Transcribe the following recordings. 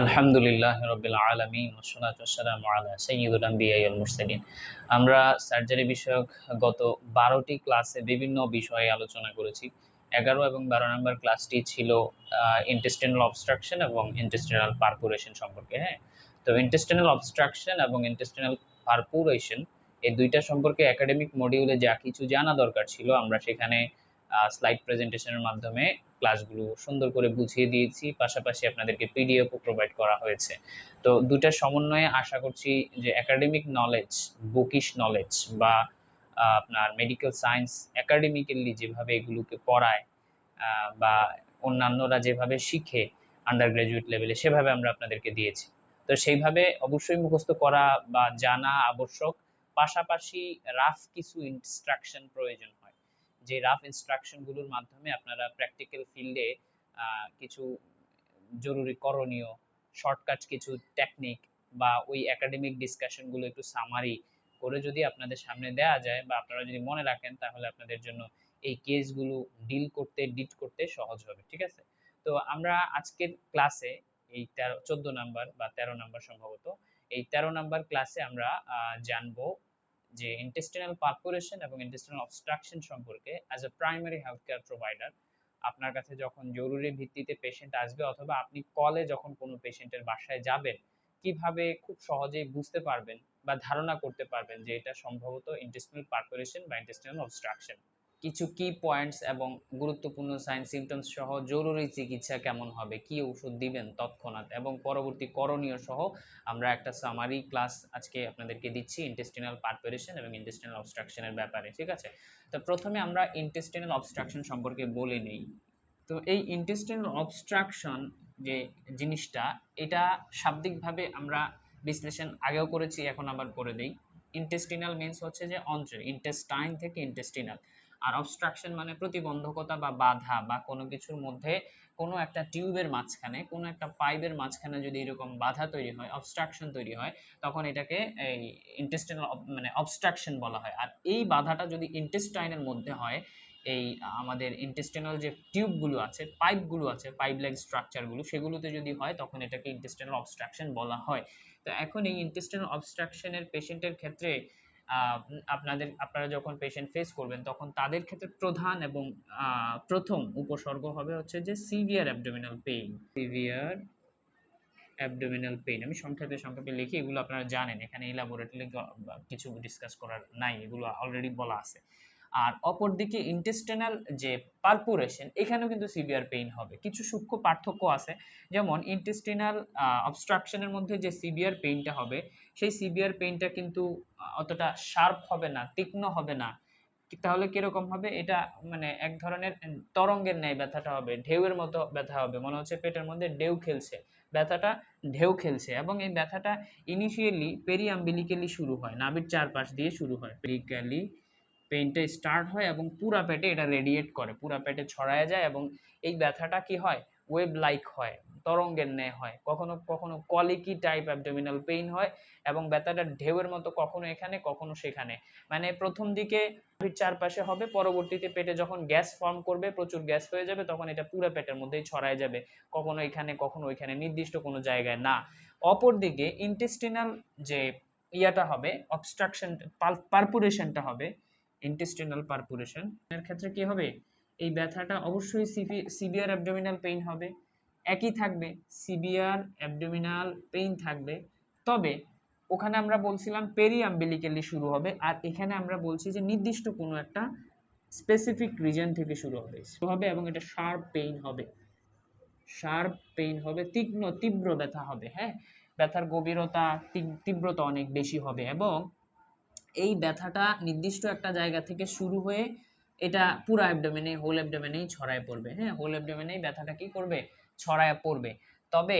আলহামদুলিল্লাহ রবিল আলমিন ওসলাতাম আলা সৈয়দুল আম্বিয়া ওয়াল মুরসালিন। আমরা সার্জারি বিষয়ক গত বারোটি ক্লাসে বিভিন্ন বিষয়ে আলোচনা করেছি। এগারো এবং বারো নম্বর ক্লাসটি ছিল ইন্টেস্টিনাল অবস্ট্রাকশন এবং ইন্টেস্টিনাল পারপুরেশন সম্পর্কে হ্যাঁ? তো ইন্টেস্টিনাল অবস্ট্রাকশন এবং ইন্টেস্টিনাল পারপুরেশন এই দুইটা সম্পর্কে একাডেমিক মডিউলে যা কিছু জানা দরকার ছিল, আমরা সেখানে স্লাইড প্রেজেন্টেশনের মাধ্যমে ক্লাসগুলো সুন্দর করে বুঝিয়ে দিয়েছি। পাশাপাশি আপনাদেরকে পিডিএফও প্রোভাইড করা হয়েছে। তো দুটার সমন্বয়ে আশা করছি যে একাডেমিক নলেজ বুকিশ নলেজ বা আপনার মেডিকেল সায়েন্স একাডেমিক্যালি যেভাবে এগুলোকে পড়ায় বা অন্যান্যরা যেভাবে শিখে আন্ডার গ্র্যাজুয়েট লেভেলে সেভাবে আমরা আপনাদেরকে দিয়েছি। তো সেইভাবে অবশ্যই মুখস্থ করা বা জানা আবশ্যক। পাশাপাশি রাফ কিছু ইনস্ট্রাকশন প্রয়োজন যে রাফ ইনস্ট্রাকশনগুলোর মাধ্যমে আপনারা প্র্যাকটিক্যাল ফিল্ডে কিছু জরুরি করণীয় শর্টকাট কিছু টেকনিক বা ওই একাডেমিক ডিসকাশনগুলো একটু সামারি করে যদি আপনাদের সামনে দেওয়া যায় বা আপনারা যদি মনে রাখেন তাহলে আপনাদের জন্য এই কেসগুলো ডিল করতে ডিট করতে সহজ হবে, ঠিক আছে? তো আমরা আজকের ক্লাসে এই তেরো, চোদ্দ নাম্বার বা তেরো নাম্বার সম্ভবত, এই তেরো নাম্বার ক্লাসে আমরা জানব যে ইন্টেস্টিনাল পারপোরেশন এবং ইন্টেস্টিনাল অবস্ট্রাকশন সম্পর্কে as a primary health care provider আপনার কাছে যখন জরুরি ভিত্তিতে পেশেন্ট আসবে অথবা আপনি কলে যখন কোনো পেশেন্টের বাসায় যাবেন, কীভাবে খুব সহজেই বুঝতে পারবেন বা ধারণা করতে পারবেন যে এটা সম্ভবত ইন্টেস্টিনাল পারপোরেশন বা ইন্টেস্টিনাল অবস্ট্রাকশন কিছু কি পয়েন্টস এবং গুরুত্বপূর্ণ সাইন সিমটমস সহ জরুরি চিকিৎসা কেমন হবে? কি ওষুধ দিবেন তৎক্ষণাৎ? এবং পরবর্তী করণীয় সহ আমরা একটা সামারি ক্লাস আজকে আপনাদেরকে দিচ্ছি ইন্টেস্টিনাল পারপারেশন এবং ইন্টেস্টিনাল অবস্ট্রাকশনের ব্যাপারে, ঠিক আছে? তো প্রথমে আমরা ইন্টেস্টিনাল অবস্ট্রাকশন সম্পর্কে বলে নেই। তো এই ইন্টেস্টিনাল অবস্ট্রাকশন যে জিনিসটা, এটা শাব্দিকভাবে আমরা বিশ্লেষণ আগেও করেছি, এখন আবার করে দিই। ইন্টেস্টিনাল মিনস হচ্ছে যে অন্ত্রের ইন্টেস্টাইন থেকে ইন্টেস্টিনাল আর অবস্ট্রাকশন মানে প্রতিবন্ধকতা বা বাধা বা কোনো কিছুর মধ্যে কোনো একটা টিউবের মাঝখানে, কোনো একটা পাইপের মাঝখানে যদি এরকম বাধা তৈরি হয় অবস্ট্রাকশন তৈরি হয়, তখন এটাকে এই ইন্টেস্টাইনাল মানে অবস্ট্রাকশন বলা হয়। আর এই বাধাটা যদি ইন্টেস্টাইনের মধ্যে হয়, এই আমাদের ইন্টেস্টিনাল যে টিউবগুলো আছে পাইপগুলো আছে পাইপ লাইক স্ট্রাকচারগুলো সেগুলোতে যদি হয়, তখন এটাকে ইন্টেস্টিনাল অবস্ট্রাকশন বলা হয়। তো এখন এই ইন্টেস্টিনাল অবস্ট্রাকশনের পেশেন্টের ক্ষেত্রে আপনাদের, আপনারা যখন পেশেন্ট ফেস করবেন, তখন তাদের ক্ষেত্রে প্রধান এবং প্রথম উপসর্গ হবে হচ্ছে যে severe abdominal pain severe abdominal pain আমি সংক্ষেপে সংক্ষেপে লিখি, এগুলো আপনারা জানেন। এখানে ইলাবোরেটলি কিছু ডিসকাস করার নাই, এগুলো অলরেডি বলা আছে। আর অপরদিকে ইন্টেস্টেনাল যে পারপুরেশন এখানেও কিন্তু সিভিয়ার পেইন হবে। কিছু সূক্ষ্ম পার্থক্য আছে, যেমন ইন্টেস্টিনাল অবস্ট্রাকশনের মধ্যে যে সিভিয়ার পেইনটা হবে, সেই সিভিয়ার পেইনটা কিন্তু অতটা শার্প হবে না, তীক্ষ্ণ হবে না। তাহলে কীরকম হবে? এটা মানে এক ধরনের তরঙ্গের ন্যায় ব্যথাটা হবে, ঢেউয়ের মতো ব্যথা হবে। মনে হচ্ছে পেটের মধ্যে ঢেউ খেলছে। ব্যথাটা ঢেউ খেলছে এবং এই ব্যথাটা ইনিশিয়ালি পেরিয়াম্বিলিক্যালি শুরু হয়, নাভির চারপাশ দিয়ে শুরু হয়। পেরিক্যালি পেইনটা স্টার্ট হয় এবং পুরা পেটে এটা রেডিয়েট করে, পুরা পেটে ছড়ায় যায় এবং এই ব্যথাটা কি হয়? ওয়েব লাইক হয়, তরঙ্গের ন্যায় হয়, কখনো কখনো কলিকি টাইপ অ্যাবডোমিনাল পেইন হয় এবং ব্যথাটা ঢেউয়ের মতো কখনো এখানে, কখনো সেখানে। মানে প্রথম দিকে চারপাশে হবে, পরবর্তীতে পেটে যখন গ্যাস ফর্ম করবে, প্রচুর গ্যাস হয়ে যাবে, তখন এটা পুরো পেটের মধ্যেই ছড়ায় যাবে, কখনো এখানে, কখনো ওইখানে, নির্দিষ্ট কোনো জায়গায় না। অপরদিকে ইন্টেস্টিনাল যে ইয়াটা হবে অবস্ট্রাকশন পারপুরেশনটা হবে ইন্টেস্টিনাল পারপুরেশন এর ক্ষেত্রে কি হবে? এই ব্যথাটা অবশ্যই সিভিয়ার অ্যাবডোমিনাল পেইন হবে। একই থাকবে সিভিয়ার অ্যাবডোমিনাল পেইন থাকবে। তবে ওখানে আমরা বলছিলাম পেরি আম্বিলিক্যালি শুরু হবে, আর এখানে আমরা বলছি যে নির্দিষ্ট কোনো একটা স্পেসিফিক রিজন থেকে শুরু হবে। শুরু হবে এবং এটা শার্প পেইন হবে। শার্প পেইন হবে, তীক্ষ্ণ, তীব্র ব্যথা হবে হ্যাঁ? ব্যথার গভীরতা তীব্রতা অনেক বেশি হবে এবং এই ব্যথাটা নির্দিষ্ট একটা জায়গা থেকে শুরু হয়ে এটা পুরো অ্যাবডোমেনে হোল অ্যাবডোমেনেই ছড়ায় পড়বে। হ্যাঁ হোল অ্যাবডোমেনেই ব্যথাটা কি করবে? ছড়ায় পড়বে। তবে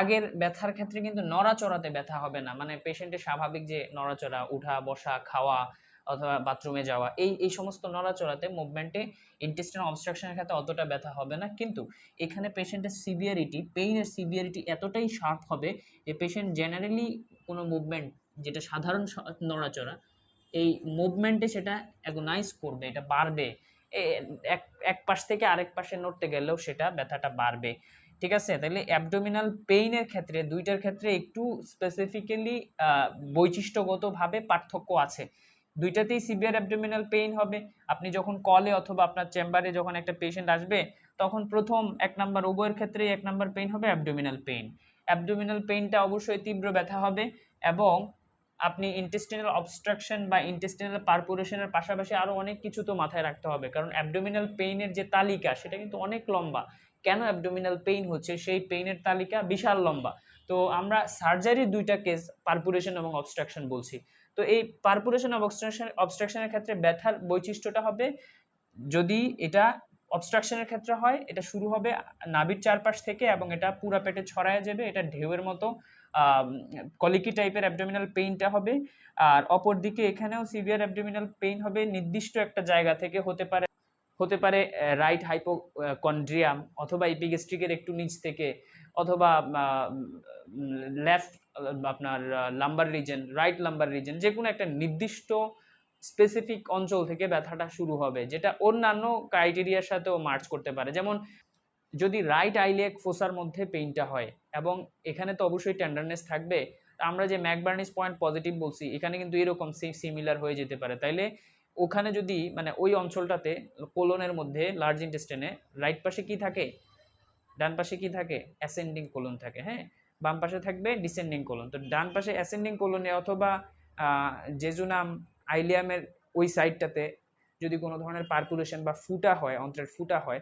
আগের ব্যথার ক্ষেত্রে কিন্তু নড়াচড়াতে ব্যথা হবে না। মানে পেশেন্টের স্বাভাবিক যে নড়াচড়া, উঠা, বসা, খাওয়া অথবা বাথরুমে যাওয়া, এই এই সমস্ত নড়াচড়াতে মুভমেন্টে ইন্টেস্টিনাল অবস্ট্রাকশনের ক্ষেত্রে অতটা ব্যথা হবে না। কিন্তু এখানে পেশেন্টের সিভিয়ারিটি পেইনের সিভিয়ারিটি এতটাই শার্প হবে যে পেশেন্ট জেনারেলি কোনো মুভমেন্ট যেটা সাধারণ নড়াচড়া, এই মুভমেন্টে সেটা অ্যাগোনাইজ করবে, এটা বাড়বে। এক এক পাশ থেকে আরেক পাশে নড়তে গেলেও সেটা ব্যথাটা বাড়বে। ঠিক আছে? তাহলে অ্যাবডোমিনাল পেইনের ক্ষেত্রে, দুইটার ক্ষেত্রে একটু স্পেসিফিক্যালি বৈশিষ্ট্যগতভাবে পার্থক্য আছে। দুইটাতেই সিভিয়ার অ্যাবডোমিনাল পেইন হবে। আপনি যখন কলে অথবা আপনার চেম্বারে যখন একটা পেশেন্ট আসবে, তখন প্রথম এক নাম্বার উভয়ের ক্ষেত্রেই এক নাম্বার পেইন হবে অ্যাবডোমিনাল পেইন অ্যাবডোমিনাল পেইনটা অবশ্যই তীব্র ব্যথা হবে এবং আপনি ইন্টেস্টিনাল অবস্ট্রাকশন বা ইন্টেস্টিনাল পারপুরেশনের পাশাপাশি আরও অনেক কিছু তো মাথায় রাখতে হবে। কারণ অ্যাবডোমিনাল পেইনের যে তালিকা, সেটা কিন্তু অনেক লম্বা। কেন অ্যাবডোমিনাল পেইন হচ্ছে? সেই পেইনের তালিকা বিশাল লম্বা। তো আমরা সার্জারির দুইটা কেস পারপুরেশন এবং অবস্ট্রাকশন বলছি। তো এই পারপুরেশন অবস্ট্রাকশন অবস্ট্রাকশনের ক্ষেত্রে ব্যথার বৈশিষ্ট্যটা হবে, যদি এটা অবস্ট্রাকশনের ক্ষেত্রে হয়, এটা শুরু হবে নাভির চারপাশ থেকে এবং এটা পুরা পেটে ছড়ায় যাবে, এটা ঢেউয়ের মতো কলিকি টাইপের অ্যাবডোমিনাল পেইনটা হবে। আর অপর দিকে এখানেও সিভিয়ার অ্যাবডোমিনাল পেইন হবে। নির্দিষ্ট একটা জায়গা থেকে হতে পারে হতে পারে রাইট হাইপোকন্ড্রিয়াম অথবা ইপিগেস্ট্রিকের একটু নিচ থেকে অথবা লেফট আপনার lumbar region right lumbar region যে কোনো একটা নির্দিষ্ট স্পেসিফিক অঞ্চল থেকে ব্যথাটা শুরু হবে, যেটা অন্যান্য ক্রাইটেরিয়ার সাথেও মার্চ করতে পারে। যেমন যদি রাইট আইলেক ফোসার মধ্যে পেইনটা হয়, এবং এখানে তো অবশ্যই টেন্ডারনেস থাকবে, আমরা যে ম্যাকবার্নিস পয়েন্ট পজিটিভ বলছি, এখানে কিন্তু এরকম সিমিলার হয়ে যেতে পারে। তাইলে ওখানে যদি মানে ওই অঞ্চলটাতে কোলনের মধ্যে লার্জ ইন্টেস্টেনে রাইট পাশে কি থাকে? ডান পাশে কি থাকে? অ্যাসেন্ডিং কোলন থাকে হ্যাঁ? বাম পাশে থাকবে ডিসেন্ডিং কোলন তো ডান পাশে অ্যাসেন্ডিং কোলনে অথবা জেজুনাম আইলিয়ামের ওই সাইডটাতে যদি কোনো ধরনের পার্কুলেশন বা ফুটা হয়, অন্ত্রের ফুটা হয়,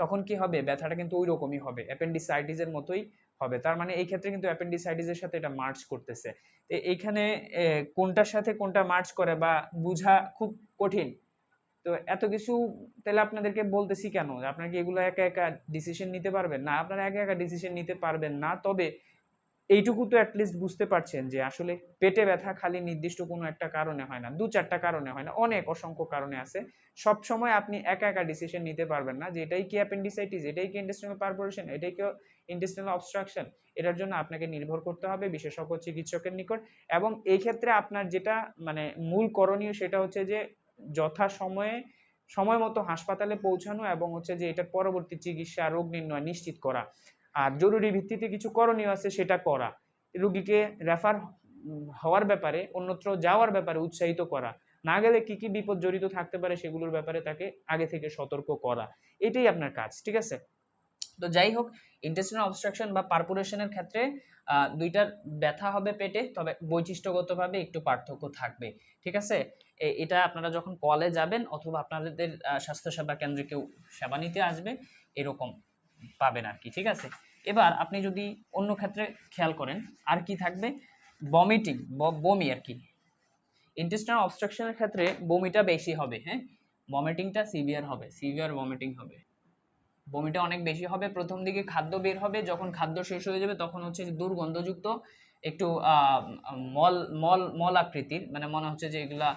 তখন কি হবে? ব্যথাটা কিন্তু ওই রকমই হবে অ্যাপেন্ডিসাইটিসের মতোই হবে। তার মানে এই ক্ষেত্রে কিন্তু অ্যাপেন্ডিসাইটিসের সাথে এটা মার্চ করতেছে। এইখানে কোনটার সাথে কোনটা মার্চ করে বা বুঝা খুব কঠিন। তো এত কিছু তাহলে আপনাদেরকে বলতেছি কেন? আপনারা কি এগুলো একা একা ডিসিশন নিতে পারবেন? না, আপনারা একা একা ডিসিশন নিতে পারবেন না। তবে এইটুকু তো অ্যাটলিস্ট বুঝতে পারছেন যে আসলে পেটে ব্যথা খালি নির্দিষ্ট কোনো একটা কারণে হয় না, দু চারটা কারণে হয় না, অনেক অসংখ্য কারণে আছে। সব সময় আপনি একা একা ডিসিশন নিতে পারবেন না, যে এটাই কি অ্যাপেন্ডিসাইটিস এটাই কি ইন্টেস্টিনাল পারপোরেশন এটাই কি ইন্টেস্টিনাল অবস্ট্রাকশন এটার জন্য আপনাকে নির্ভর করতে হবে বিশেষজ্ঞ চিকিৎসকের নিকট। এবং এই ক্ষেত্রে আপনার যেটা মানে মূল করণীয় সেটা হচ্ছে যে যথা সময়ে, সময় মতো হাসপাতালে পৌঁছানো এবং হচ্ছে যে এটার পরবর্তী চিকিৎসা, রোগ নির্ণয় নিশ্চিত করা। আর জরুরি ভিত্তিতে কিছু করণীয় আছে, সেটা করা। রুগীকে রেফার হওয়ার ব্যাপারে, অন্যত্র যাওয়ার ব্যাপারে উৎসাহিত করা। না গেলে কি কি বিপদ জড়িত থাকতে পারে সেগুলোর ব্যাপারে তাকে আগে থেকে সতর্ক করা। এটাই আপনার কাজ, ঠিক আছে? তো যাই হোক ইন্টেস্টিনাল অবস্ট্রাকশন বা পারপুরেশনের ক্ষেত্রে দুইটার ব্যথা হবে পেটে, তবে বৈশিষ্ট্যগতভাবে একটু পার্থক্য থাকবে, ঠিক আছে? এটা আপনারা যখন কলে যাবেন, অথবা আপনাদের স্বাস্থ্যসেবা কেন্দ্রে কেউ সেবা নিতে আসবে, এরকম। পাবেন আর কি, ঠিক আছে? এবার আপনি যদি অন্য ক্ষেত্রে খেয়াল করেন, আর কি থাকবে? বমিটিং বমি আর কি। ইন্টেস্টাইনাল অবস্ট্রাকশনের ক্ষেত্রে বমিটা বেশি হবে হ্যাঁ? বমিটিংটা সিভিয়ার হবে সিভিয়ার বমিটিং হবে। বমিটা অনেক বেশি হবে, প্রথম দিকে খাদ্য বের হবে, যখন খাদ্য শেষ হয়ে যাবে তখন হচ্ছে দুর্গন্ধযুক্ত একটু মল মল মল আকৃতির মানে মনে হচ্ছে যে এগুলা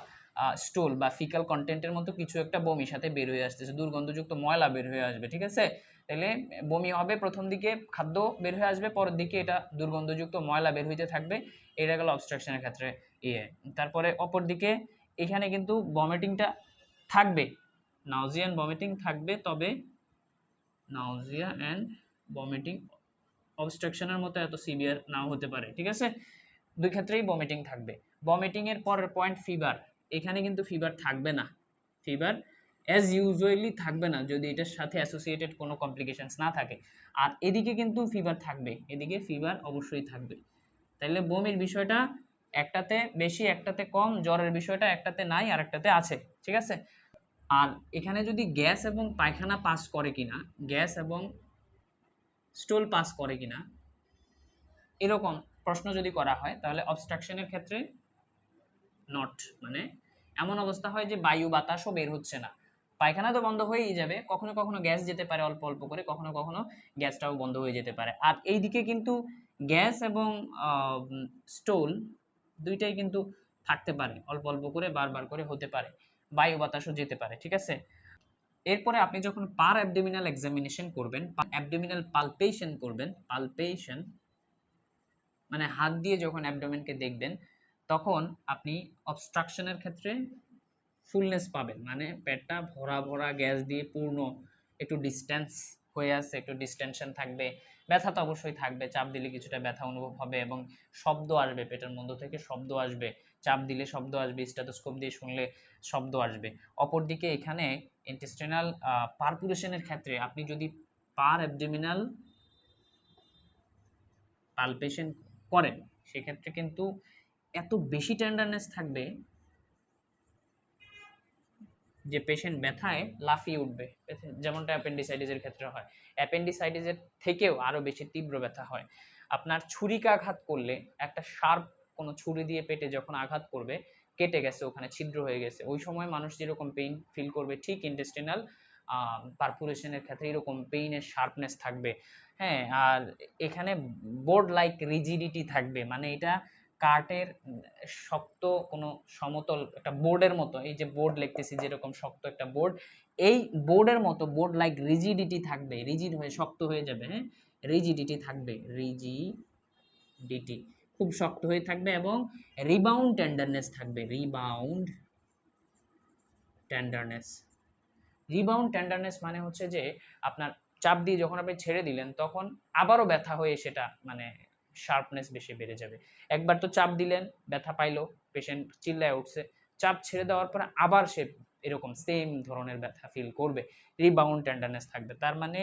স্টোল বা ফিকাল কন্টেন্টের মতো কিছু একটা বমির সাথে বের হয়ে আসতেছে, দুর্গন্ধযুক্ত ময়লা বের হয়ে আসবে, ঠিক আছে? তাহলে বমি হবে, প্রথম দিকে খাদ্য বের হয়ে আসবে, পরের দিকে এটা দুর্গন্ধযুক্ত ময়লা বের হইতে থাকবে। এটা গেল অবস্ট্রাকশনের ক্ষেত্রে ইয়ে। তারপরে অপর দিকে এখানে কিন্তু ভমিটিংটা থাকবে। নাউজিয়া অ্যান্ড ভমিটিং থাকবে, তবে নাউজিয়া অ্যান্ড ভমিটিং অবস্ট্রাকশনের মতো এত সিভিয়ার নাও হতে পারে, ঠিক আছে? দুই ক্ষেত্রেই ভমিটিং থাকবে। ভমিটিংয়ের পরের পয়েন্ট ফিভার এখানে কিন্তু ফিভার থাকবে না। ফিভার অ্যাজ ইউজুয়ালি থাকবে না, যদি এটার সাথে অ্যাসোসিয়েটেড কোনো কমপ্লিকেশনস না থাকে। আর এদিকে কিন্তু ফিভার থাকবে, এদিকে ফিভার অবশ্যই থাকবে। তাইলে বমির বিষয়টা একটাতে বেশি, একটাতে কম, জ্বরের বিষয়টা একটাতে নাই, আর একটাতে আছে, ঠিক আছে? আর এখানে যদি গ্যাস এবং পায়খানা পাস করে কিনা, গ্যাস এবং স্টোল পাস করে কিনা, এরকম প্রশ্ন যদি করা হয়, তাহলে অবস্ট্রাকশনের ক্ষেত্রে নট মানে এমন অবস্থা হয় যে বায়ু বাতাসও বের হচ্ছে না। পায়খানা তো বন্ধ হয়েই যাবে। কখনো কখনো গ্যাস যেতে পারে অল্প অল্প করে, কখনো কখনো গ্যাসটাও বন্ধ হয়ে যেতে পারে। আর এই দিকে কিন্তু গ্যাস এবং স্টোল দুইটাই কিন্তু থাকতে পারে, অল্প অল্প করে বারবার করে হতে পারে। বায়ু বাতাসও যেতে পারে, ঠিক আছে? এরপরে আপনি যখন পার অ্যাবডোমিনাল এক্সামিনেশন করবেন অ্যাবডোমিনাল পালপেশন করবেন পালপেশন মানে হাত দিয়ে যখন অ্যাবডোমেনকে দেখবেন, তখন আপনি অবস্ট্রাকশনের ক্ষেত্রে ফুলনেস পাবেন। মানে পেটটা ভরা ভরা, গ্যাস দিয়ে পূর্ণ, একটু ডিস্টেন্স হয়ে আছে, একটু ডিস্টেনশন থাকবে। ব্যথা তো অবশ্যই থাকবে, চাপ দিলে কিছুটা ব্যথা অনুভব হবে এবং শব্দ আসবে, পেটের মধ্য থেকে শব্দ আসবে। চাপ দিলে শব্দ আসবে স্ট্যাটোস্কোপ দিয়ে শুনলে শব্দ আসবে। অপরদিকে এখানে ইন্টেস্টিনাল পারপুরেশনের ক্ষেত্রে আপনি যদি পার অ্যাবডোমিনাল পালপেশন করেন, সেক্ষেত্রে কিন্তু এত বেশি টেন্ডারনেস থাকবে যে পেশেন্ট ব্যথায় লাফিয়ে উঠবে, যেমনটা অ্যাপেন্ডিসাইটিসের ক্ষেত্রে হয়। অ্যাপেন্ডিসাইটিসের থেকেও আরও বেশি তীব্র ব্যথা হয়। আপনার ছুরিকে আঘাত করলে একটা শার্প কোনো ছুরি দিয়ে পেটে যখন আঘাত করবে, কেটে গেছে, ওখানে ছিদ্র হয়ে গেছে। ওই সময় মানুষ যেরকম পেইন ফিল করবে, ঠিক ইন্টেস্টিনাল পারপুরেশনের ক্ষেত্রে এরকম পেইনের শার্পনেস থাকবে। হ্যাঁ আর এখানে বোর্ড লাইক রিজিডিটি থাকবে। মানে এটা কাঠের শক্ত কোনো সমতল একটা বোর্ডের মতো, এই যে বোর্ড লিখতেছি যেরকম শক্ত একটা বোর্ড, এই বোর্ডের মতো বোর্ড লাইক রিজিডিটি থাকবে রিজিড হয়ে শক্ত হয়ে যাবে হ্যাঁ? রিজিডিটি থাকবে রিজিডিটি খুব শক্ত হয়ে থাকবে এবং রিবাউন্ড টেন্ডারনেস থাকবে রিবাউন্ড টেন্ডারনেস রিবাউন্ড টেন্ডারনেস মানে হচ্ছে যে আপনার চাপ দিয়ে যখন আপনি ছেড়ে দিলেন, তখন আবারও ব্যথা হয়ে সেটা মানে শার্পনেস বেশি বেড়ে যাবে। একবার তো চাপ দিলেন, ব্যথা পাইলো পেশেন্ট চিল্লায় উঠছে। চাপ ছেড়ে দেওয়ার পরে আবার সে এরকম সেম ধরনের ব্যথা ফিল করবে। রিবাউন্ড টেন্ডারনেস থাকবে। তার মানে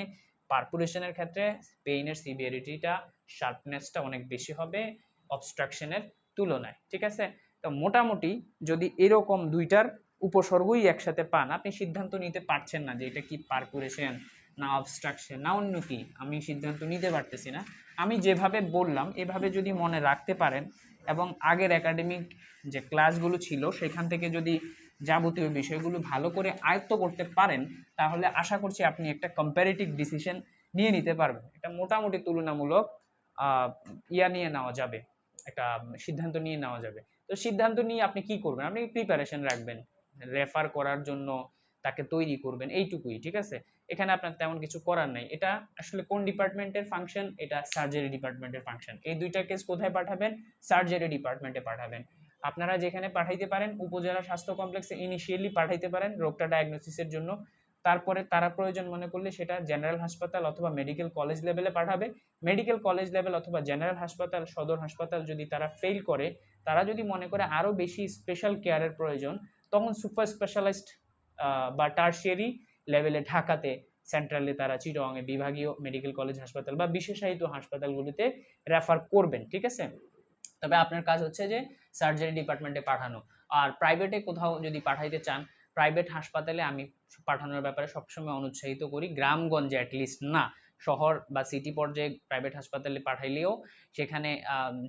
পারপুরেশনের ক্ষেত্রে পেইনের সিভিয়ারিটিটা শার্পনেসটা অনেক বেশি হবে অবস্ট্রাকশনের তুলনায়। ঠিক আছে? তো মোটামুটি যদি এরকম দুইটার উপসর্গই একসাথে পান, আপনি সিদ্ধান্ত নিতে পারছেন না যে এটা কি পারপুরেশন না অবস্ট্রাকশন না অন্য কি? আমি সিদ্ধান্ত নিতে পারতেছি না। আমি যেভাবে বললাম, এভাবে যদি মনে রাখতে পারেন এবং আগের একাডেমিক যে ক্লাসগুলো ছিল, সেখান থেকে যদি যাবতীয় বিষয়গুলো ভালো করে আয়ত্ত করতে পারেন, তাহলে আশা করছি আপনি একটা কম্পারেটিভ ডিসিশন নিয়ে নিতে পারবেন। এটা মোটামুটি তুলনামূলক ইয়া নিয়ে নেওয়া যাবে, একটা সিদ্ধান্ত নিয়ে নেওয়া যাবে। তো সিদ্ধান্ত নিয়ে আপনি কি করবেন? আপনি প্রিপারেশন রাখবেন রেফার করার জন্য তাকে তৈরি করবেন, এইটুকুই, ঠিক আছে? এখানে আপনার তেমন কিছু করার নাই। এটা আসলে কোন ডিপার্টমেন্টের ফাংশন? এটা সার্জারি ডিপার্টমেন্টের ফাংশন। এই দুইটা কেস কোথায় পাঠাবেন? সার্জারি ডিপার্টমেন্টে পাঠাবেন। আপনারা যেখানে পাঠাইতে পারেন, উপজেলা স্বাস্থ্য কমপ্লেক্সে ইনিশিয়ালি পাঠাইতে পারেন রোগটা ডায়াগনোসিসের জন্য। তারপরে তারা প্রয়োজন মনে করলে সেটা জেনারেল হাসপাতাল অথবা মেডিকেল কলেজ লেভেলে পাঠাবে। মেডিকেল কলেজ লেভেল অথবা জেনারেল হাসপাতাল, সদর হাসপাতাল যদি তারা ফেল করে, তারা যদি মনে করে আরও বেশি স্পেশাল কেয়ারের প্রয়োজন, তখন সুপার স্পেশালাইজড বা টার্সিয়ারি লেভেলে ঢাকাতে সেন্ট্রালে তারা চিটংয়ে বিভাগীয় মেডিকেল কলেজ হাসপাতাল বা বিশেষায়িত হাসপাতালগুলিতে রেফার করবেন, ঠিক আছে? তবে আপনার কাজ হচ্ছে যে সার্জারি ডিপার্টমেন্টে পাঠানো। আর প্রাইভেটে কোথাও যদি পাঠাইতে চান প্রাইভেট হাসপাতালে আমি পাঠানোর ব্যাপারে সবসময় অনুৎসাহিত করি, গ্রামগঞ্জে অ্যাটলিস্ট না। শহর বা সিটি পর্যায়ে প্রাইভেট হাসপাতালে পাঠাইলেও সেখানে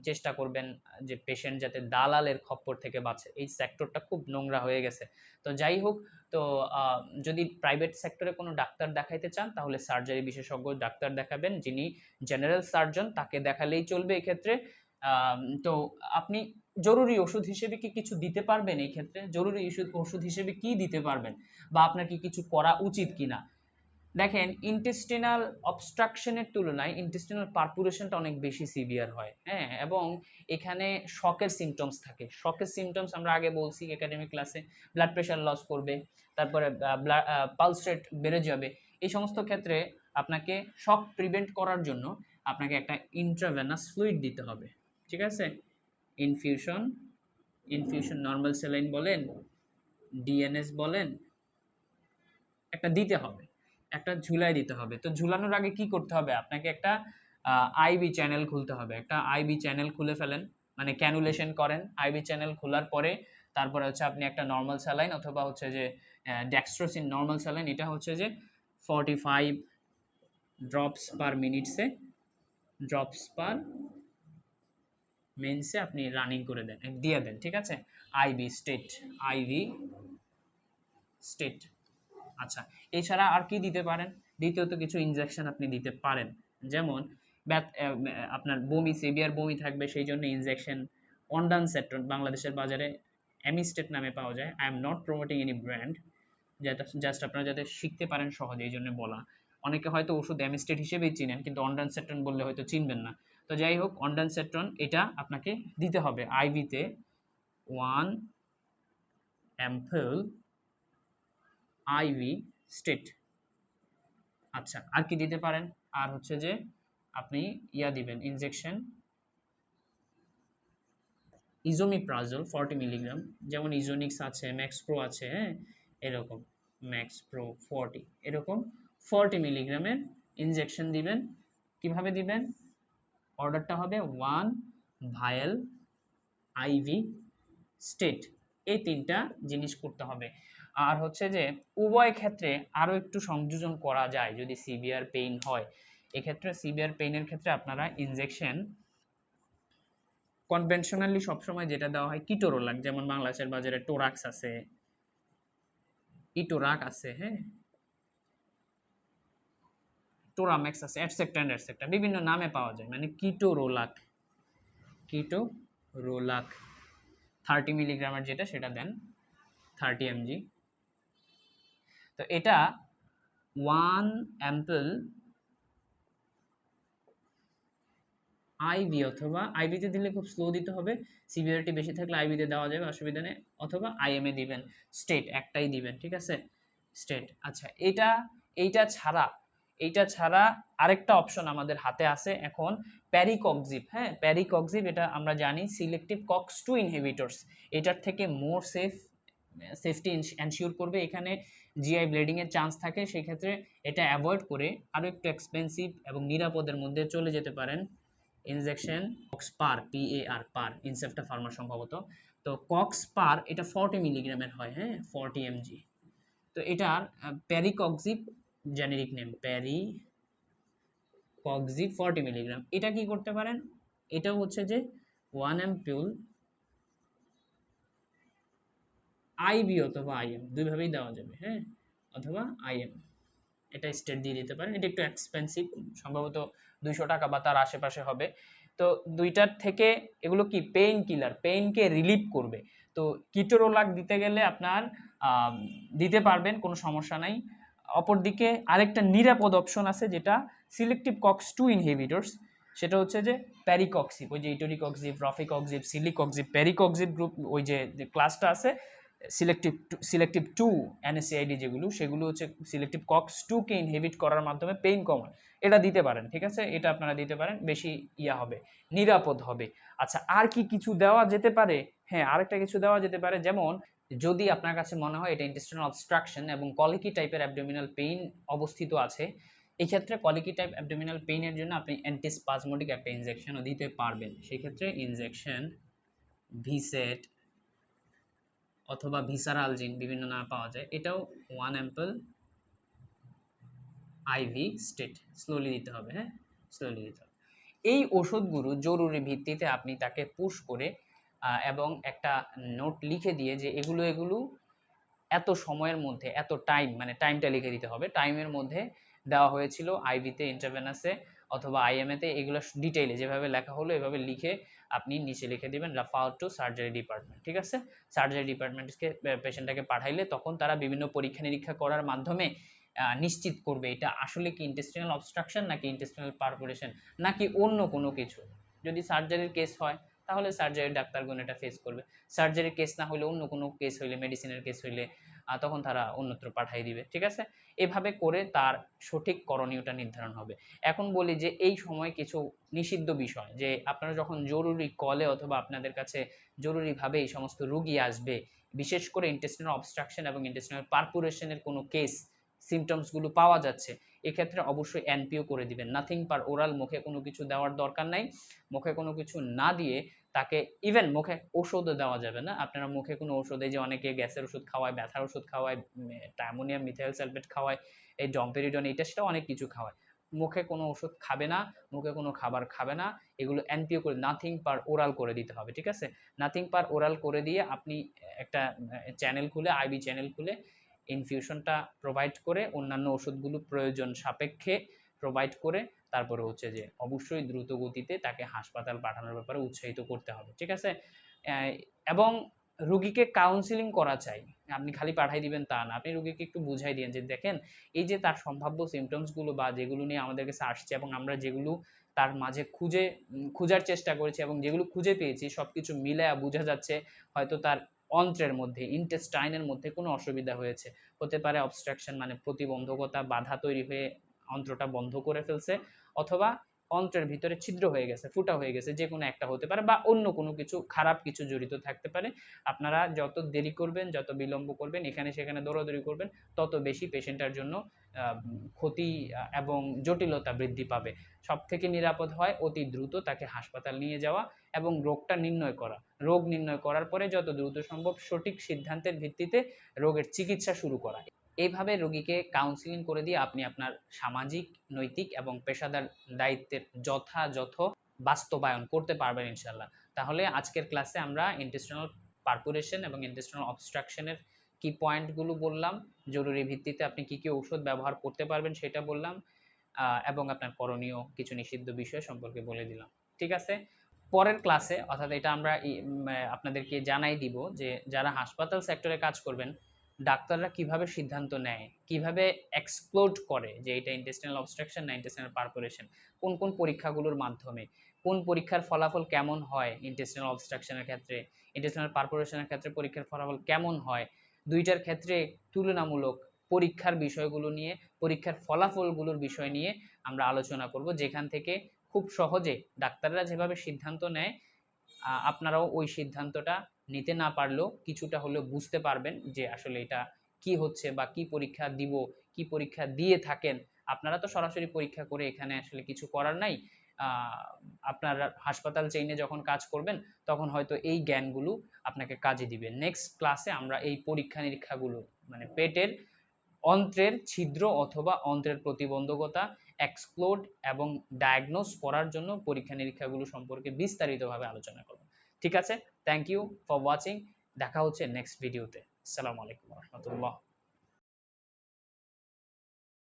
চেষ্টা করবেন যে পেশেন্ট যাতে দালালের খপ্পর থেকে বাঁচে। এই সেক্টরটা খুব নোংরা হয়ে গেছে। তো যাই হোক, তো যদি প্রাইভেট সেক্টরে কোনো ডাক্তার দেখাইতে চান, তাহলে সার্জারি বিশেষজ্ঞ ডাক্তার দেখাবেন, যিনি জেনারেল সার্জন তাকে দেখালেই চলবে এক্ষেত্রে। তো আপনি জরুরি ওষুধ হিসেবে কি কিছু দিতে পারবেন এই ক্ষেত্রে জরুরি ওষুধ হিসেবে কি দিতে পারবেন? বা আপনার কি কিছু করা উচিত কিনা? দেখেন ইন্টেস্টিনাল অবস্ট্রাকশনের তুলনায় ইন্টেস্টিনাল পারপুরেশনটা অনেক বেশি সিভিয়ার হয় হ্যাঁ? এবং এখানে শকের সিমটমস থাকে। শকের সিমটমস আমরা আগে বলছি একাডেমিক ক্লাসে ব্লাড প্রেশার লস করবে, তারপরে পালস রেট বেড়ে যাবে। এই সমস্ত ক্ষেত্রে আপনাকে শক প্রিভেন্ট করার জন্য আপনাকে একটা ইন্ট্রাভেনাস ফ্লুইড দিতে হবে, ঠিক আছে? ইনফিউশন ইনফিউশন নর্মাল সেলাইন বলেন ডিএনএস বলেন, একটা দিতে হবে। একটা ঝুলাই দিতে হবে। তো ঝুলানোর আগে কি করতে হবে? আপনাকে একটা আইবি চ্যানেল খুলতে হবে। একটা আইবি চ্যানেল খুলে ফেলেন। মানে ক্যানুলেশন করেন আইবি চ্যানেল খোলার পরে। তারপরে হচ্ছে আপনি একটা নর্মাল স্যালাইন অথবা হচ্ছে যে ডেক্সট্রোসিন নর্মাল স্যালাইন এটা হচ্ছে যে ফর্টি ফাইভ ড্রপস পার মিনিটসে ড্রপস পার মেন্সে আপনি রানিং করে দেন, দিয়ে দেন, ঠিক আছে? আইবি স্টেট আইভি স্টেট আচ্ছা এছাড়া আর কি দিতে পারেন? দ্বিতীয়ত কিছু ইনজেকশন আপনি দিতে পারেন। যেমন আপনার বমি সিভিয়ার বমি থাকবে, সেই জন্য ইনজেকশন অনডান সেট্রন বাংলাদেশের বাজারে অ্যামিস্টেট নামে পাওয়া যায়। I am not promoting any brand just আপনারা যাতে শিখতে পারেন সহজে, এই জন্য বলা। অনেকে হয়তো ওষুধ অ্যামিস্টেট হিসেবেই চিনেন, কিন্তু অনডান সেট্রন বললে হয়তো চিনবেন না। তো যাই হোক অনডান সেট্রন এটা আপনাকে দিতে হবে। আইভিতে ওয়ান অ্যাম্পল আইভি স্টেট আচ্ছা আর কি দিতে পারেন? আর হচ্ছে যে আপনি ইয়া দিবেন ইনজেকশন ইজোমিপ্রাজল ফর্টি মিলিগ্রাম যেমন ইজোনিক্স আছে ম্যাক্স প্রো আছে হ্যাঁ? এরকম ম্যাক্স প্রো ফর্টি এরকম ফর্টি মিলিগ্রামের ইনজেকশন দিবেন। কীভাবে দিবেন? অর্ডারটা হবে ওয়ান ভায়েল আইভি স্টেট এই তিনটা জিনিস করতে হবে। আর হচ্ছে যে উভয় ক্ষেত্রে আরও একটু সংযোজন করা যায় যদি সিভিয়ার পেইন হয়। এক্ষেত্রে সিভিয়ার পেইনের ক্ষেত্রে আপনারা ইনজেকশন কনভেনশনালি সবসময় যেটা দেওয়া হয় কিটোরোলাক, যেমন বাংলাদেশের বাজারে টোরাক্স আছে, ইটোরাক আছে হ্যাঁ? টোরামেক্স আছে অ্যাটসেপ্টা অ্যান্ড অ্যাটসেপ্টা বিভিন্ন নামে পাওয়া যায় মানে কিটোরোলাক। কিটো রোলাক থার্টি মিলিগ্রামের যেটা, সেটা দেন থার্টি এমজি তো এটা ওয়ান অ্যাম্পল আইভি অথবা আইভিতে দিলে খুব স্লো দিতে হবে। সিভিয়ারিটি বেশি থাকলে আইভিতে দেওয়া যাবে, অসুবিধা নেই। অথবা আইএমএ দিবেন স্টেট একটাই দিবেন, ঠিক আছে? স্টেট আচ্ছা এটা, এইটা ছাড়া এইটা ছাড়া আরেকটা অপশন আমাদের হাতে আছে এখন প্যারিকক্সিপ হ্যাঁ? প্যারিকক্সিপ এটা আমরা জানি সিলেক্টিভ কক্স টু ইনহিবিটরস এটার থেকে মোর সেফ সেফটি এনশিওর করবে। এখানে জিআই ব্লিডিংয়ের চান্স থাকে। সেই ক্ষেত্রে এটা অ্যাভয়েড করে আরও একটু এক্সপেন্সিভ এবং নিরাপদের মধ্যে চলে যেতে পারেন। ইনজেকশন কক্স পার পিএআর পার ইনসেফটা ফার্মা সম্ভবত। তো কক্স পার এটা ফর্টি মিলিগ্রামের হয় হ্যাঁ? ফর্টি এমজি তো এটার parecoxib generic name parecoxib forty milligram এটা কি করতে পারেন? এটাও হচ্ছে যে ওয়ান অ্যাম্পিউল আইবি অথবা আইএম দুইভাবেই দেওয়া যাবে হ্যাঁ? অথবা আইএম এটা স্টেট দিয়ে দিতে পারেন। এটা একটু এক্সপেন্সিভ সম্ভবত দুইশো টাকা বা তার আশেপাশে হবে। তো দুইটার থেকে এগুলো কি? পেইন কিলার পেইনকে রিলিভ করবে। তো কিটোরোলাক দিতে গেলে আপনার দিতে পারবেন, কোনো সমস্যা নাই। অপরদিকে আরেকটা নিরাপদ অপশন আছে, যেটা সিলেক্টিভ কক্স টু ইনহিবিটরস সেটা হচ্ছে যে প্যারিকক্সিপ ওই যে ইটোরিকক্সিপ রফিকক্সিপ সিলিকক্সিপ প্যারিকক্সিপ গ্রুপ ওই যে ক্লাসটা আছে selective two selective two NSAID যেগুলো, সেগুলো হচ্ছে সিলেক্টিভ কক্স টুকে ইনহিবিট করার মাধ্যমে পেইন কমান এটা দিতে পারেন, ঠিক আছে? এটা আপনারা দিতে পারেন, বেশি ইয়া হবে, নিরাপদ হবে। আচ্ছা আর কি কিছু দেওয়া যেতে পারে? হ্যাঁ আরেকটা কিছু দেওয়া যেতে পারে, যেমন যদি আপনার কাছে মনে হয় এটা ইন্টেস্টিনাল অবস্ট্রাকশন এবং কলিকি টাইপের অ্যাবডোমিনাল পেইন অবস্থিত আছে এই ক্ষেত্রে কলিকি টাইপ অ্যাবডোমিনাল পেইনের জন্য আপনি অ্যান্টিস্পাজমোটিক একটা ইনজেকশনও দিতে পারবেন। সেক্ষেত্রে ইনজেকশন ভিসেট অথবা ভিসারালজিন বিভিন্ন নাম পাওয়া যায়, এটাও one ampoule IV stat slowly দিতে হবে হ্যাঁ? স্লোলি দিতে হবে। এই ওষুধগুলো জরুরি ভিত্তিতে আপনি তাকে পুশ করে এবং একটা নোট লিখে দিয়ে যে এগুলো এগুলো এত সময়ের মধ্যে, এত টাইম মানে টাইমটা লিখে দিতে হবে। টাইমের মধ্যে দেওয়া হয়েছিল আইভিতে ইন্টারভেনাসে অথবা আইএমএতে এগুলো ডিটেইলে যেভাবে লেখা হলো, এভাবে লিখে আপনি নিচে লিখে দিবেন রাফাউট টু সার্জারি ডিপার্টমেন্ট ঠিক আছে? সার্জারি ডিপার্টমেন্টকে পেশেন্টটাকে পাঠাইলে তখন তারা বিভিন্ন পরীক্ষা নিরীক্ষা করার মাধ্যমে নিশ্চিত করবে এটা আসলে কি ইন্টেস্টিনাল অবস্ট্রাকশন নাকি ইন্টেস্টিনাল পারপুরেশন নাকি অন্য কোনো কিছু। যদি সার্জারির কেস হয়, তাহলে সার্জারির ডাক্তারগণ এটা ফেস করবে। সার্জারির কেস না হলে অন্য কোনো কেস হইলে মেডিসিনের কেস হইলে তখন তারা অন্যত্র পাঠিয়ে দিবে, ঠিক আছে? এভাবে করে তার সঠিক করণীয়টা নির্ধারণ হবে। এখন বলি যে, এই সময় কিছু নিষিদ্ধ বিষয়, যে আপনারা যখন জরুরি কলে অথবা আপনাদের কাছে জরুরিভাবে এই সমস্ত রুগী আসবে, বিশেষ করে ইন্টেস্টিনাল অবস্ট্রাকশন এবং ইন্টেস্টিনাল পারপুরেশনের কোনো কেস সিমটমসগুলো পাওয়া যাচ্ছে, এক্ষেত্রে অবশ্যই এনপিও করে দিবেন। নাথিং পার ওরাল মুখে কোনো কিছু দেওয়ার দরকার নাই। মুখে কোনো কিছু না দিয়ে তাকে ইভেন মুখে ওষুধও দেওয়া যাবে না। আপনারা মুখে কোনো ওষুধ যে অনেকে গ্যাসের ওষুধ খাওয়ায়, ব্যথার ওষুধ খাওয়ায় অ্যামোনিয়াম মিথাইল সালফেট খাওয়ায়, এই ডম্পেরিডন এটা সেটা অনেক কিছু খাওয়ায়। মুখে কোনো ওষুধ খাবে না, মুখে কোনো খাবার খাবে না, এগুলো এনপিও করে নাথিং পার ওরাল করে দিতে হবে, ঠিক আছে? নাথিং পার ওরাল করে দিয়ে আপনি একটা চ্যানেল খুলে আইবি চ্যানেল খুলে ইনফিউশনটা প্রোভাইড করে, অন্যান্য ওষুধগুলো প্রয়োজন সাপেক্ষে প্রোভাইড করে, তারপরে হচ্ছে যে অবশ্যই দ্রুত গতিতে তাকে হাসপাতাল পাঠানোর ব্যাপারে উৎসাহিত করতে হবে, ঠিক আছে? এবং রুগীকে কাউন্সিলিং করা চাই, আপনি খালি পাঠাই দিবেন তা না, আপনি রুগীকে একটু বুঝাই দিন যে দেখেন, এই যে তার সম্ভাব্য সিমটমসগুলো বা যেগুলো নিয়ে আমাদের কাছে আসছে এবং আমরা যেগুলো তার মাঝে খুঁজে খুঁজার চেষ্টা করেছি এবং যেগুলো খুঁজে পেয়েছি সব কিছু মিলে বোঝা যাচ্ছে, হয়তো তার অন্ত্রের মধ্যে ইন্টেস্টাইনের মধ্যে কোনো অসুবিধা হয়েছে। হতে পারে অবস্ট্রাকশন মানে প্রতিবন্ধকতা, বাধা তৈরি হয়ে অন্ত্রটা বন্ধ করে ফেলছে, অথবা অন্ত্রের ভিতরে ছিদ্র হয়ে গেছে, ফুটা হয়ে গেছে, যে কোনো একটা হতে পারে, বা অন্য কোনো কিছু, খারাপ কিছু জড়িত থাকতে পারে। আপনারা যত দেরি করবেন, যত বিলম্ব করবেন, এখানে সেখানে দৌড়াদৌড়ি করবেন, তত বেশি পেশেন্টের জন্য ক্ষতি এবং জটিলতা বৃদ্ধি পাবে। সব থেকে নিরাপদ হয় অতি দ্রুত তাকে হাসপাতাল নিয়ে যাওয়া এবং রোগটা নির্ণয় করা। রোগ নির্ণয় করার পরে যত দ্রুত সম্ভব সঠিক সিদ্ধান্তের ভিত্তিতে রোগের চিকিৎসা শুরু করা। এইভাবে রোগীকে কাউন্সিলিং করে দিয়ে আপনি আপনার সামাজিক, নৈতিক এবং পেশাদার দায়িত্বের যথাযথ বাস্তবায়ন করতে পারবেন ইনশাল্লাহ তাহলে আজকের ক্লাসে আমরা ইন্টেস্টিনাল পারপুরেশন এবং ইন্টেস্টিনাল অবস্ট্রাকশনের কি পয়েন্টগুলো বললাম, জরুরি ভিত্তিতে আপনি কি কি ঔষধ ব্যবহার করতে পারবেন সেটা বললাম এবং আপনার করণীয় কিছু নিষিদ্ধ বিষয় সম্পর্কে বলে দিলাম, ঠিক আছে? পরের ক্লাসে অর্থাৎ এটা আমরা আপনাদেরকে জানাই দিব যে যারা হাসপাতাল সেক্টরে কাজ করবেন, ডাক্তাররা কীভাবে সিদ্ধান্ত নেয়, কীভাবে এক্সপ্লোড করে যে এটা ইন্টেস্টিনাল অবস্ট্রাকশন না ইন্টেস্টিনাল পারপোরেশন কোন কোন পরীক্ষাগুলোর মাধ্যমে, কোন পরীক্ষার ফলাফল কেমন হয় ইন্টেস্টিনাল অবস্ট্রাকশনের ক্ষেত্রে ইন্টেস্টিনাল পারপোরেশনের ক্ষেত্রে পরীক্ষার ফলাফল কেমন হয় দুইটার ক্ষেত্রে তুলনামূলক পরীক্ষার বিষয়গুলো নিয়ে, পরীক্ষার ফলাফলগুলোর বিষয় নিয়ে আমরা আলোচনা করব, যেখান থেকে খুব সহজে ডাক্তাররা যেভাবে সিদ্ধান্ত নেয় আপনারাও ওই সিদ্ধান্তটা নিতে না পারলেও কিছুটা হলেও বুঝতে পারবেন যে আসলে এটা কি হচ্ছে বা কি পরীক্ষা দিব, কি পরীক্ষা দিয়ে থাকেন। আপনারা তো সরাসরি পরীক্ষা করে এখানে আসলে কিছু করার নাই। আপনার হাসপাতাল চেইনে যখন কাজ করবেন, তখন হয়তো এই জ্ঞানগুলো আপনাকে কাজে দিবে। নেক্সট ক্লাসে আমরা এই পরীক্ষা নিরীক্ষাগুলো মানে পেটের অন্ত্রের ছিদ্র অথবা অন্ত্রের প্রতিবন্ধকতা এক্সপ্লোড এবং ডায়াগনোস করার জন্য পরীক্ষা নিরীক্ষাগুলো সম্পর্কে বিস্তারিতভাবে আলোচনা করব। ঠিক আছে? থ্যাংক ইউ ফর ওয়াচিং দেখা হচ্ছে নেক্সট ভিডিওতে আসসালামু আলাইকুম রহমতুল্লাহ